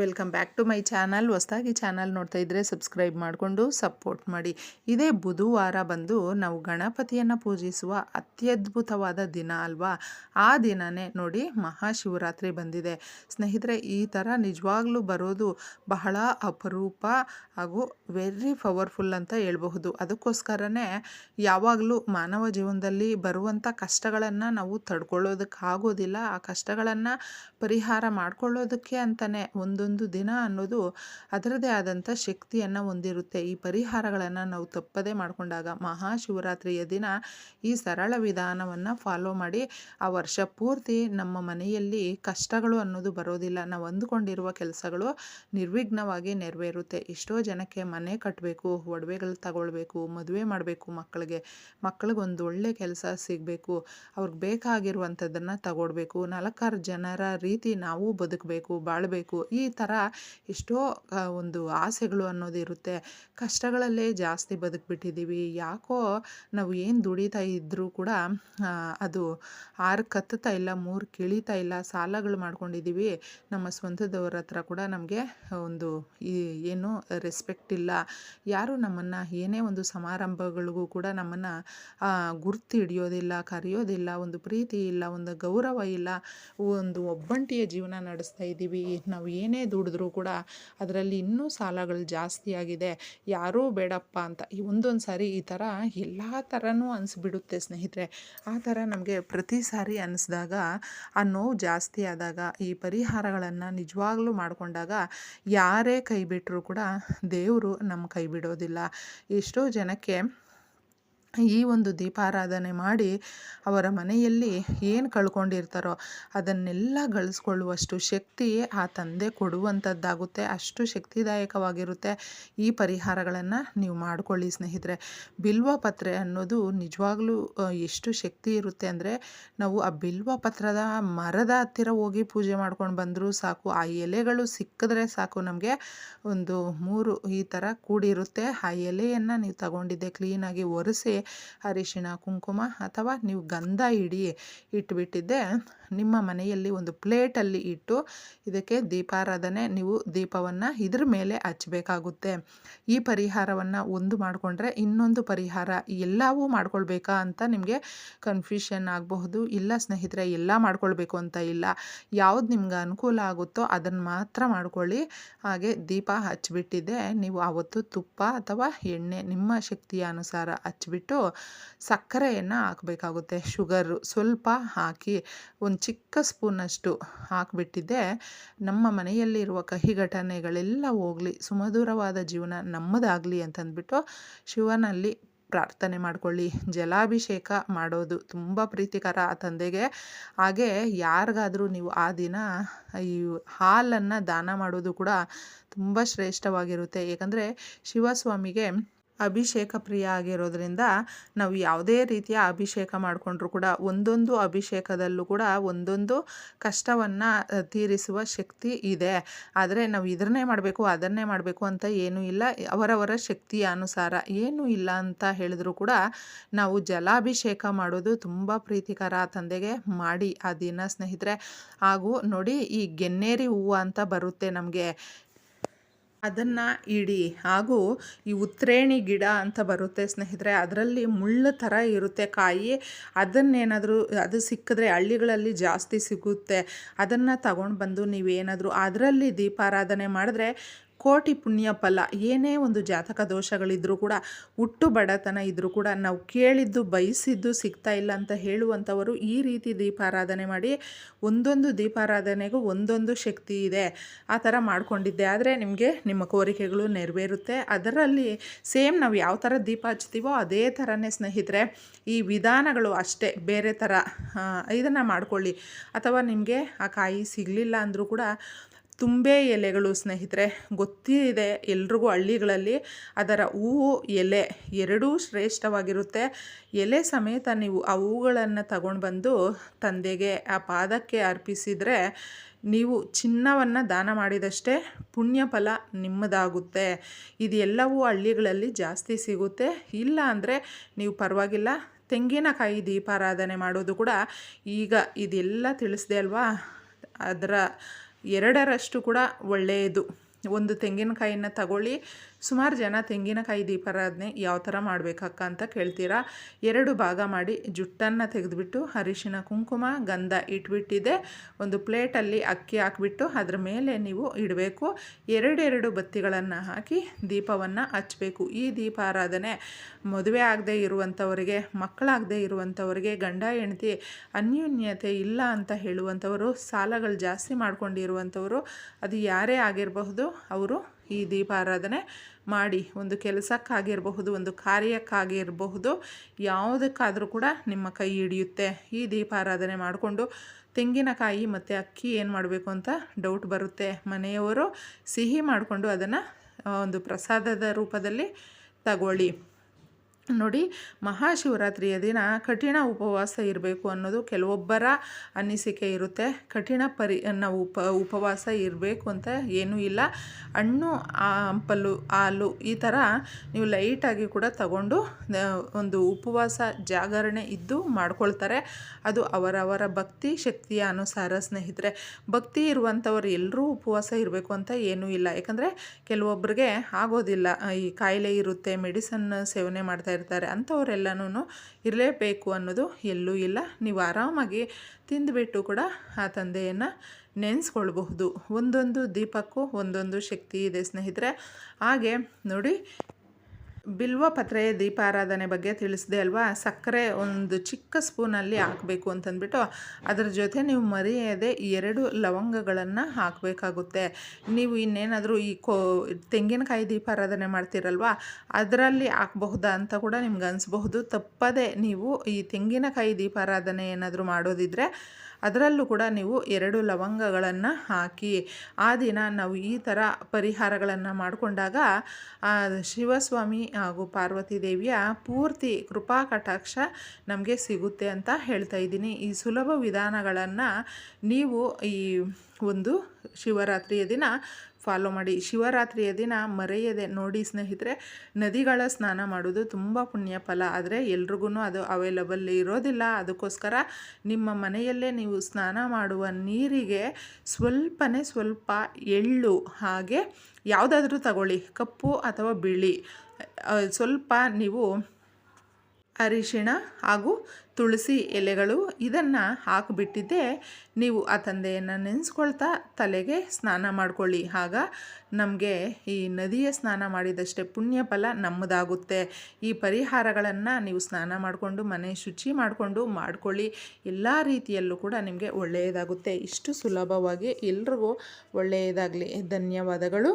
Welcome back to my channel. ಹೊಸದಾಗಿ channel ನೋಡ್ತಾ ಇದ್ದರೆ ಸಬ್ಸ್ಕ್ರೈಬ್ ಮಾಡಿಕೊಂಡು ಸಪೋರ್ಟ್ ಮಾಡಿ. ಇದೇ ಬುಧವಾರ ಬಂದು ನಾವು ಗಣಪತಿಯನ್ನು ಪೂಜಿಸುವ ಅತ್ಯದ್ಭುತವಾದ ದಿನ ಅಲ್ವಾ? ಆ ದಿನನೇ ನೋಡಿ ಮಹಾಶಿವರಾತ್ರಿ ಬಂದಿದೆ. ಸ್ನೇಹಿತರೆ, ಈ ಥರ ನಿಜವಾಗ್ಲೂ ಬರೋದು ಬಹಳ ಅಪರೂಪ ಹಾಗೂ ವೆರಿ ಪವರ್ಫುಲ್ ಅಂತ ಹೇಳ್ಬಹುದು. ಅದಕ್ಕೋಸ್ಕರನೇ ಯಾವಾಗಲೂ ಮಾನವ ಜೀವನದಲ್ಲಿ ಬರುವಂಥ ಕಷ್ಟಗಳನ್ನು ನಾವು ತಡ್ಕೊಳ್ಳೋದಕ್ಕಾಗೋದಿಲ್ಲ. ಆ ಕಷ್ಟಗಳನ್ನು ಪರಿಹಾರ ಮಾಡಿಕೊಳ್ಳೋದಕ್ಕೆ ಅಂತಲೇ ಒಂದೊಂದು ದಿನ ಅನ್ನೋದು ಅದರದೇ ಆದಂಥ ಶಕ್ತಿಯನ್ನು ಹೊಂದಿರುತ್ತೆ. ಈ ಪರಿಹಾರಗಳನ್ನು ನಾವು ತಪ್ಪದೇ ಮಾಡಿಕೊಂಡಾಗ ಮಹಾಶಿವರಾತ್ರಿಯ ದಿನ ಈ ಸರಳ ವಿಧಾನವನ್ನು ಫಾಲೋ ಮಾಡಿ ಆ ವರ್ಷ ಪೂರ್ತಿ ನಮ್ಮ ಮನೆಯಲ್ಲಿ ಕಷ್ಟಗಳು ಅನ್ನೋದು ಬರೋದಿಲ್ಲ. ನಾವು ಅಂದುಕೊಂಡಿರುವ ಕೆಲಸಗಳು ನಿರ್ವಿಘ್ನವಾಗಿ ನೆರವೇರುತ್ತೆ. ಎಷ್ಟೋ ಜನಕ್ಕೆ ಮನೆ ಕಟ್ಟಬೇಕು ಒಡವೆಗಳು ತಗೊಳ್ಬೇಕು, ಮದುವೆ ಮಾಡಬೇಕು ಮಕ್ಕಳಿಗೆ. ಮಕ್ಕಳಿಗೆ ಒಂದು ಒಳ್ಳೆ ಕೆಲಸ ಸಿಗಬೇಕು. ಅವ್ರಿಗೆ ಬೇಕಾಗಿರುವಂಥದ್ದನ್ನು ತಗೊಳ್ಬೇಕು. ನಾಲ್ಕಾರು ಜನರ ರೀತಿ ನಾವು ಬದುಕಬೇಕು, ಬಾಳಬೇಕು. ಈ ಥರ ಎಷ್ಟೋ ಒಂದು ಆಸೆಗಳು ಅನ್ನೋದು ಇರುತ್ತೆ. ಕಷ್ಟಗಳಲ್ಲೇ ಜಾಸ್ತಿ ಬದುಕ್ಬಿಟ್ಟಿದ್ದೀವಿ. ಯಾಕೋ ನಾವು ಏನು ದುಡಿತಾ ಇದ್ದರೂ ಕೂಡ ಅದು ಆರು ಕತ್ತುತ್ತಾ ಇಲ್ಲ, ಮೂರು ಕಿಳಿತಾ ಇಲ್ಲ, ಸಾಲಗಳು ಮಾಡ್ಕೊಂಡಿದ್ದೀವಿ. ನಮ್ಮ ಸ್ವಂತದವ್ರ ಹತ್ರ ಕೂಡ ನಮಗೆ ಒಂದು ಏನು ರೆಸ್ಪೆಕ್ಟ್ ಇಲ್ಲ. ಯಾರು ನಮ್ಮನ್ನು ಏನೇ ಒಂದು ಸಮಾರಂಭಗಳಿಗೂ ಕೂಡ ನಮ್ಮನ್ನು ಗುರ್ತು ಹಿಡಿಯೋದಿಲ್ಲ, ಕರೆಯೋದಿಲ್ಲ, ಒಂದು ಪ್ರೀತಿ ಇಲ್ಲ, ಒಂದು ಗೌರವ ಇಲ್ಲ, ಒಂದು ಒಬ್ಬಂಟಿಯ ಜೀವನ ನಡೆಸ್ತಾ ಇದ್ದೀವಿ. ನಾವು ಏನೇ ದುಡಿದ್ರೂ ಕೂಡ ಅದರಲ್ಲಿ ಇನ್ನೂ ಸಾಲಗಳು ಜಾಸ್ತಿ ಆಗಿದೆ. ಯಾರೂ ಬೇಡಪ್ಪ ಅಂತ ಈ ಒಂದೊಂದು ಸಾರಿ ಈ ಥರ ಎಲ್ಲ ಥರನೂ ಅನಿಸ್ಬಿಡುತ್ತೆ ಸ್ನೇಹಿತರೆ. ಆ ಥರ ನಮಗೆ ಪ್ರತಿ ಸಾರಿ ಅನಿಸ್ದಾಗ, ಆ ನೋವು ಜಾಸ್ತಿ ಆದಾಗ, ಈ ಪರಿಹಾರಗಳನ್ನು ನಿಜವಾಗ್ಲೂ ಮಾಡಿಕೊಂಡಾಗ ಯಾರೇ ಕೈ ಬಿಟ್ಟರೂ ಕೂಡ ದೇವರು ನಮ್ಮ ಕೈ ಬಿಡೋದಿಲ್ಲ. ಎಷ್ಟೋ ಜನಕ್ಕೆ ಈ ಒಂದು ದೀಪಾರಾಧನೆ ಮಾಡಿ ಅವರ ಮನೆಯಲ್ಲಿ ಏನು ಕಳ್ಕೊಂಡಿರ್ತಾರೋ ಅದನ್ನೆಲ್ಲ ಗಳಿಸ್ಕೊಳ್ಳುವಷ್ಟು ಶಕ್ತಿ ಆ ತಂದೆ ಕೊಡುವಂಥದ್ದಾಗುತ್ತೆ. ಅಷ್ಟು ಶಕ್ತಿದಾಯಕವಾಗಿರುತ್ತೆ. ಈ ಪರಿಹಾರಗಳನ್ನು ನೀವು ಮಾಡಿಕೊಳ್ಳಿ ಸ್ನೇಹಿತರೆ. ಬಿಲ್ವ ಪತ್ರೆ ಅನ್ನೋದು ನಿಜವಾಗ್ಲೂ ಎಷ್ಟು ಶಕ್ತಿ ಇರುತ್ತೆ ಅಂದರೆ ನಾವು ಆ ಬಿಲ್ವ ಪತ್ರದ ಮರದ ಹತ್ತಿರ ಹೋಗಿ ಪೂಜೆ ಮಾಡ್ಕೊಂಡು ಬಂದರೂ ಸಾಕು, ಆ ಎಲೆಗಳು ಸಿಕ್ಕಿದ್ರೆ ಸಾಕು ನಮಗೆ ಒಂದು ಮೂರು ಈ ಥರ ಕೂಡಿರುತ್ತೆ. ಆ ಎಲೆಯನ್ನು ನೀವು ತಗೊಂಡಿದ್ದೆ ಕ್ಲೀನಾಗಿ ಒರೆಸಿ ಅರಿಶಿಣ, ಕುಂಕುಮ ಅಥವಾ ನೀವು ಗಂಧ ಇಡಿ ಇಟ್ಬಿಟ್ಟಿದ್ದೆ, ನಿಮ್ಮ ಮನೆಯಲ್ಲಿ ಒಂದು ಪ್ಲೇಟಲ್ಲಿ ಇಟ್ಟು ಇದಕ್ಕೆ ದೀಪಾರಾಧನೆ, ನೀವು ದೀಪವನ್ನು ಇದ್ರ ಮೇಲೆ ಹಚ್ಚಬೇಕಾಗುತ್ತೆ ಈ ಪರಿಹಾರವನ್ನು ಒಂದು ಮಾಡಿಕೊಂಡ್ರೆ ಇನ್ನೊಂದು ಪರಿಹಾರ. ಎಲ್ಲವೂ ಮಾಡ್ಕೊಳ್ಬೇಕಾ ಅಂತ ನಿಮಗೆ ಕನ್ಫ್ಯೂಷನ್ ಆಗಬಹುದು. ಇಲ್ಲ ಸ್ನೇಹಿತರೆ, ಎಲ್ಲ ಮಾಡ್ಕೊಳ್ಬೇಕು ಅಂತ ಇಲ್ಲ. ಯಾವ್ದು ನಿಮ್ಗೆ ಅನುಕೂಲ ಆಗುತ್ತೋ ಅದನ್ನು ಮಾತ್ರ ಮಾಡ್ಕೊಳ್ಳಿ. ಹಾಗೆ ದೀಪ ಹಚ್ಬಿಟ್ಟಿದ್ದೆ. ನೀವು ಆವತ್ತು ತುಪ್ಪ ಅಥವಾ ಎಣ್ಣೆ ನಿಮ್ಮ ಶಕ್ತಿಯ ಅನುಸಾರ ಹಚ್ಬಿಟ್ಟು ಸಕ್ಕರೆಯನ್ನು ಹಾಕಬೇಕಾಗುತ್ತೆ. ಶುಗರು ಸ್ವಲ್ಪ ಹಾಕಿ ಒಂದು ಚಿಕ್ಕ ಸ್ಪೂನಷ್ಟು ಹಾಕಿಬಿಟ್ಟಿದ್ದೆ. ನಮ್ಮ ಮನೆಯಲ್ಲಿರುವ ಕಹಿ ಘಟನೆಗಳೆಲ್ಲ ಹೋಗಲಿ, ಸುಮಧುರವಾದ ಜೀವನ ನಮ್ಮದಾಗಲಿ ಅಂತಂದ್ಬಿಟ್ಟು ಶಿವನಲ್ಲಿ ಪ್ರಾರ್ಥನೆ ಮಾಡ್ಕೊಳ್ಳಿ. ಜಲಾಭಿಷೇಕ ಮಾಡೋದು ತುಂಬ ಪ್ರೀತಿಕರ ಆ ತಂದೆಗೆ. ಹಾಗೆ ಯಾರಿಗಾದರೂ ನೀವು ಆ ದಿನ ಈ ಹಾಲನ್ನು ದಾನ ಮಾಡೋದು ಕೂಡ ತುಂಬ ಶ್ರೇಷ್ಠವಾಗಿರುತ್ತೆ. ಏಕೆಂದರೆ ಶಿವಸ್ವಾಮಿಗೆ ಅಭಿಷೇಕ ಪ್ರಿಯ ಆಗಿರೋದ್ರಿಂದ ನಾವು ಯಾವುದೇ ರೀತಿಯ ಅಭಿಷೇಕ ಮಾಡಿಕೊಂಡ್ರೂ ಕೂಡ ಒಂದೊಂದು ಅಭಿಷೇಕದಲ್ಲೂ ಕೂಡ ಒಂದೊಂದು ಕಷ್ಟವನ್ನು ತೀರಿಸುವ ಶಕ್ತಿ ಇದೆ. ಆದರೆ ನಾವು ಇದನ್ನೇ ಮಾಡಬೇಕು, ಅದನ್ನೇ ಮಾಡಬೇಕು ಅಂತ ಏನೂ ಇಲ್ಲ. ಅವರವರ ಶಕ್ತಿಯ ಅನುಸಾರ ಏನೂ ಇಲ್ಲ ಅಂತ ಹೇಳಿದ್ರು ಕೂಡ ನಾವು ಜಲಾಭಿಷೇಕ ಮಾಡೋದು ತುಂಬ ಪ್ರೀತಿಕರ ತಂದೆಗೆ ಮಾಡಿ ಆ ದಿನ ಸ್ನೇಹಿತರೆ. ಹಾಗೂ ನೋಡಿ ಈ ಗೆನ್ನೇರಿ ಹೂವು ಅಂತ ಬರುತ್ತೆ ನಮಗೆ. ಅದನ್ನು ಇಡಿ. ಹಾಗೂ ಈ ಉತ್ರೇಣಿ ಗಿಡ ಅಂತ ಬರುತ್ತೆ ಸ್ನೇಹಿತರೆ, ಅದರಲ್ಲಿ ಮುಳ್ಳು ಥರ ಇರುತ್ತೆ ಕಾಯಿ. ಅದನ್ನೇನಾದರೂ, ಅದು ಸಿಕ್ಕಿದ್ರೆ ಹಳ್ಳಿಗಳಲ್ಲಿ ಜಾಸ್ತಿ ಸಿಗುತ್ತೆ. ಅದನ್ನು ತಗೊಂಡು ಬಂದು ನೀವೇನಾದರೂ ಅದರಲ್ಲಿ ದೀಪಾರಾಧನೆ ಮಾಡಿದ್ರೆ ಕೋಟಿ ಪುಣ್ಯ ಫಲ, ಏನೇ ಒಂದು ಜಾತಕ ದೋಷಗಳಿದ್ರೂ ಕೂಡ, ಹುಟ್ಟು ಬಡತನ ಇದ್ದರೂ ಕೂಡ ನಾವು ಕೇಳಿದ್ದು, ಬಯಸಿದ್ದು ಸಿಗ್ತಾ ಇಲ್ಲ ಅಂತ ಹೇಳುವಂಥವರು ಈ ರೀತಿ ದೀಪಾರಾಧನೆ ಮಾಡಿ, ಒಂದೊಂದು ದೀಪಾರಾಧನೆಗೂ ಒಂದೊಂದು ಶಕ್ತಿ ಇದೆ. ಆ ಥರ ಮಾಡಿಕೊಂಡಿದ್ದೆ. ಆದರೆ ನಿಮಗೆ ನಿಮ್ಮ ಕೋರಿಕೆಗಳು ನೆರವೇರುತ್ತೆ. ಅದರಲ್ಲಿ ಸೇಮ್ ನಾವು ಯಾವ ಥರ ದೀಪ ಹಚ್ತೀವೋ ಅದೇ ಥರನೇ ಸ್ನೇಹಿತರೆ, ಈ ವಿಧಾನಗಳು ಅಷ್ಟೇ. ಬೇರೆ ಥರ ಇದನ್ನು ಮಾಡ್ಕೊಳ್ಳಿ. ಅಥವಾ ನಿಮಗೆ ಆ ಕಾಯಿ ಸಿಗಲಿಲ್ಲ ಅಂದರೂ ಕೂಡ ತುಂಬೆ ಎಲೆಗಳು ಸ್ನೇಹಿತರೆ, ಗೊತ್ತಿದೆ ಎಲ್ರಿಗೂ ಹಳ್ಳಿಗಳಲ್ಲಿ ಅದರ ಹೂವು ಎಲೆ ಎರಡೂ ಶ್ರೇಷ್ಠವಾಗಿರುತ್ತೆ. ಎಲೆ ಸಮೇತ ನೀವು ಆ ಹೂಗಳನ್ನು ತಗೊಂಡು ಬಂದು ತಂದೆಗೆ ಆ ಪಾದಕ್ಕೆ ಅರ್ಪಿಸಿದರೆ ನೀವು ಚಿನ್ನವನ್ನು ದಾನ ಮಾಡಿದಷ್ಟೇ ಪುಣ್ಯ ಫಲ ನಿಮ್ಮದಾಗುತ್ತೆ. ಇದೆಲ್ಲವೂ ಹಳ್ಳಿಗಳಲ್ಲಿ ಜಾಸ್ತಿ ಸಿಗುತ್ತೆ. ಇಲ್ಲ ಅಂದರೆ ನೀವು ಪರವಾಗಿಲ್ಲ, ತೆಂಗಿನಕಾಯಿ ದೀಪಾರಾಧನೆ ಮಾಡೋದು ಕೂಡ ಈಗ ಇದೆಲ್ಲ ತಿಳಿಸ್ದೆ ಅಲ್ವಾ? ಅದರ ಎರಡರಷ್ಟು ಕೂಡ ಒಳ್ಳೆಯದು. ಒಂದು ತೆಂಗಿನಕಾಯಿನ ತಗೊಳ್ಳಿ. ಸುಮಾರು ಜನ ತೆಂಗಿನಕಾಯಿ ದೀಪಾರಾಧನೆ ಯಾವ ಥರ ಮಾಡಬೇಕಕ್ಕ ಅಂತ ಕೇಳ್ತೀರಾ? ಎರಡು ಭಾಗ ಮಾಡಿ ಜುಟ್ಟನ್ನು ತೆಗೆದುಬಿಟ್ಟು ಅರಿಶಿನ, ಕುಂಕುಮ, ಗಂಧ ಇಟ್ಬಿಟ್ಟಿದೆ. ಒಂದು ಪ್ಲೇಟಲ್ಲಿ ಅಕ್ಕಿ ಹಾಕಿಬಿಟ್ಟು ಅದ್ರ ಮೇಲೆ ನೀವು ಇಡಬೇಕು. ಎರಡೆರಡು ಬತ್ತಿಗಳನ್ನು ಹಾಕಿ ದೀಪವನ್ನು ಹಚ್ಚಬೇಕು ಈ ದೀಪಾರಾಧನೆ ಮದುವೆ ಆಗದೆ ಇರುವಂಥವರಿಗೆ ಮಕ್ಕಳಾಗದೇ ಇರುವಂಥವರಿಗೆ ಗಂಡ, ಹೆಂಡತಿ, ಅನ್ಯೂನ್ಯತೆ ಇಲ್ಲ ಅಂತ ಹೇಳುವಂಥವರು ಸಾಲಗಳು ಜಾಸ್ತಿ ಮಾಡ್ಕೊಂಡಿರುವಂಥವರು ಅದು ಯಾರೇ ಆಗಿರಬಹುದು ಅವರು ಈ ದೀಪಾರಾಧನೆ ಮಾಡಿ ಒಂದು ಕೆಲಸಕ್ಕಾಗಿರಬಹುದು, ಒಂದು ಕಾರ್ಯಕ್ಕಾಗಿರಬಹುದು, ಯಾವುದಕ್ಕಾದರೂ ಕೂಡ ನಿಮ್ಮ ಕೈ ಹಿಡಿಯುತ್ತೆ. ಈ ದೀಪಾರಾಧನೆ ಮಾಡಿಕೊಂಡು ತೆಂಗಿನಕಾಯಿ ಮತ್ತು ಅಕ್ಕಿ ಏನು ಮಾಡಬೇಕು ಅಂತ ಡೌಟ್ ಬರುತ್ತೆ. ಮನೆಯವರು ಸಿಹಿ ಮಾಡಿಕೊಂಡು ಅದನ್ನು ಒಂದು ಪ್ರಸಾದದ ರೂಪದಲ್ಲಿ ತಗೊಳ್ಳಿ. ನೋಡಿ ಮಹಾಶಿವರಾತ್ರಿಯ ದಿನ ಕಠಿಣ ಉಪವಾಸ ಇರಬೇಕು ಅನ್ನೋದು ಕೆಲವೊಬ್ಬರ ಅನಿಸಿಕೆ ಇರುತ್ತೆ. ಕಠಿಣ ಪರಿ ನಾವು ಉಪ, ಉಪವಾಸ ಇರಬೇಕು ಅಂತ ಏನೂ ಇಲ್ಲ. ಹಣ್ಣು ಹಂಪಲು, ಹಾಲು ಈ ಥರ ನೀವು ಲೈಟಾಗಿ ಕೂಡ ತಗೊಂಡು ಒಂದು ಉಪವಾಸ ಜಾಗರಣೆ ಇದ್ದು ಮಾಡ್ಕೊಳ್ತಾರೆ. ಅದು ಅವರವರ ಭಕ್ತಿ, ಶಕ್ತಿಯ ಅನುಸಾರ ಸ್ನೇಹಿತರೆ. ಭಕ್ತಿ ಇರುವಂಥವ್ರು ಎಲ್ಲರೂ ಉಪವಾಸ ಇರಬೇಕು ಅಂತ ಏನೂ ಇಲ್ಲ. ಯಾಕಂದರೆ ಕೆಲವೊಬ್ಬರಿಗೆ ಆಗೋದಿಲ್ಲ. ಈ ಕಾಯಿಲೆ ಇರುತ್ತೆ, ಮೆಡಿಸನ್ ಸೇವನೆ ಮಾಡ್ತಾ ಇರ್ತಾರೆ ಅಂಥವರೆಲ್ಲನೂ ಇರಲೇಬೇಕು ಅನ್ನೋದು ಎಲ್ಲೂ ಇಲ್ಲ. ನೀವು ಆರಾಮಾಗಿ ತಿಂದುಬಿಟ್ಟು ಕೂಡ ಆ ತಂದೆಯನ್ನು ನೆನೆಸ್ಕೊಳ್ಬಹುದು. ಒಂದೊಂದು ದೀಪಕ್ಕೂ ಒಂದೊಂದು ಶಕ್ತಿ ಇದೆ ಸ್ನೇಹಿತರೆ. ಹಾಗೆ ನೋಡಿ ಬಿಲ್ವ ಪತ್ರೆಯ ದೀಪಾರಾಧನೆ ಬಗ್ಗೆ ತಿಳಿಸಿದೆ ಅಲ್ವಾ? ಸಕ್ಕರೆ ಒಂದು ಚಿಕ್ಕ ಸ್ಪೂನಲ್ಲಿ ಹಾಕಬೇಕು ಅಂತಂದ್ಬಿಟ್ಟು ಅದರ ಜೊತೆ ನೀವು ಮರೆಯದೆ ಎರಡು ಲವಂಗಗಳನ್ನು ಹಾಕಬೇಕಾಗುತ್ತೆ. ನೀವು ಇನ್ನೇನಾದರೂ ಈ ಕೋ, ತೆಂಗಿನಕಾಯಿ ದೀಪಾರಾಧನೆ ಮಾಡ್ತೀರಲ್ವ? ಅದರಲ್ಲಿ ಹಾಕಬಹುದಾ ಅಂತ ಕೂಡ ನಿಮ್ಗೆ ಅನಿಸ್ಬಹುದು. ತಪ್ಪದೆ ನೀವು ಈ ತೆಂಗಿನಕಾಯಿ ದೀಪಾರಾಧನೆ ಏನಾದರೂ ಮಾಡೋದಿದ್ರೆ ಅದರಲ್ಲೂ ಕೂಡ ನೀವು ಎರಡು ಲವಂಗಗಳನ್ನು ಹಾಕಿ, ಆ ದಿನ ನಾವು ಈ ಥರ ಪರಿಹಾರಗಳನ್ನು ಮಾಡಿಕೊಂಡಾಗ ಶಿವಸ್ವಾಮಿ ಹಾಗೂ ಪಾರ್ವತಿ ದೇವಿಯ ಪೂರ್ತಿ ಕೃಪಾ ಕಟಾಕ್ಷ ನಮಗೆ ಸಿಗುತ್ತೆ ಅಂತ ಹೇಳ್ತಾ ಇದ್ದೀನಿ. ಈ ಸುಲಭ ವಿಧಾನಗಳನ್ನು ನೀವು ಈ ಒಂದು ಶಿವರಾತ್ರಿಯ ದಿನ ಫಾಲೋ ಮಾಡಿ. ಶಿವರಾತ್ರಿಯ ದಿನ ಮರೆಯದೆ ನೋಡಿ ಸ್ನೇಹಿತರೆ, ನದಿಗಳ ಸ್ನಾನ ಮಾಡೋದು ತುಂಬ ಪುಣ್ಯ ಫಲ. ಆದರೆ ಎಲ್ರಿಗೂ ಅದು ಅವೈಲಬಲ್ ಇರೋದಿಲ್ಲ. ಅದಕ್ಕೋಸ್ಕರ ನಿಮ್ಮ ಮನೆಯಲ್ಲೇ ನೀವು ಸ್ನಾನ ಮಾಡುವ ನೀರಿಗೆ ಸ್ವಲ್ಪನೇ ಸ್ವಲ್ಪ ಎಳ್ಳು, ಹಾಗೆ ಯಾವುದಾದ್ರೂ ತಗೊಳ್ಳಿ. ಕಪ್ಪು ಅಥವಾ ಬಿಳಿ. ಸ್ವಲ್ಪ ನೀವು ಅರಿಶಿಣ ಹಾಗೂ ತುಳಸಿ ಎಲೆಗಳು ಇದನ್ನು ಹಾಕಿಬಿಟ್ಟಿದ್ದೆ. ನೀವು ಆ ತಂದೆಯನ್ನು ನೆನೆಸ್ಕೊಳ್ತಾ ತಲೆಗೆ ಸ್ನಾನ ಮಾಡಿಕೊಳ್ಳಿ. ಆಗ ನಮಗೆ ಈ ನದಿಯ ಸ್ನಾನ ಮಾಡಿದಷ್ಟೇ ಪುಣ್ಯ ಫಲ ನಮ್ಮದಾಗುತ್ತೆ. ಈ ಪರಿಹಾರಗಳನ್ನು ನೀವು ಸ್ನಾನ ಮಾಡಿಕೊಂಡು, ಮನೆ ಶುಚಿ ಮಾಡಿಕೊಂಡು ಮಾಡ್ಕೊಳ್ಳಿ. ಎಲ್ಲ ರೀತಿಯಲ್ಲೂ ಕೂಡ ನಿಮಗೆ ಒಳ್ಳೆಯದಾಗುತ್ತೆ. ಇಷ್ಟು ಸುಲಭವಾಗಿ ಎಲ್ರಿಗೂ ಒಳ್ಳೆಯದಾಗಲಿ. ಧನ್ಯವಾದಗಳು.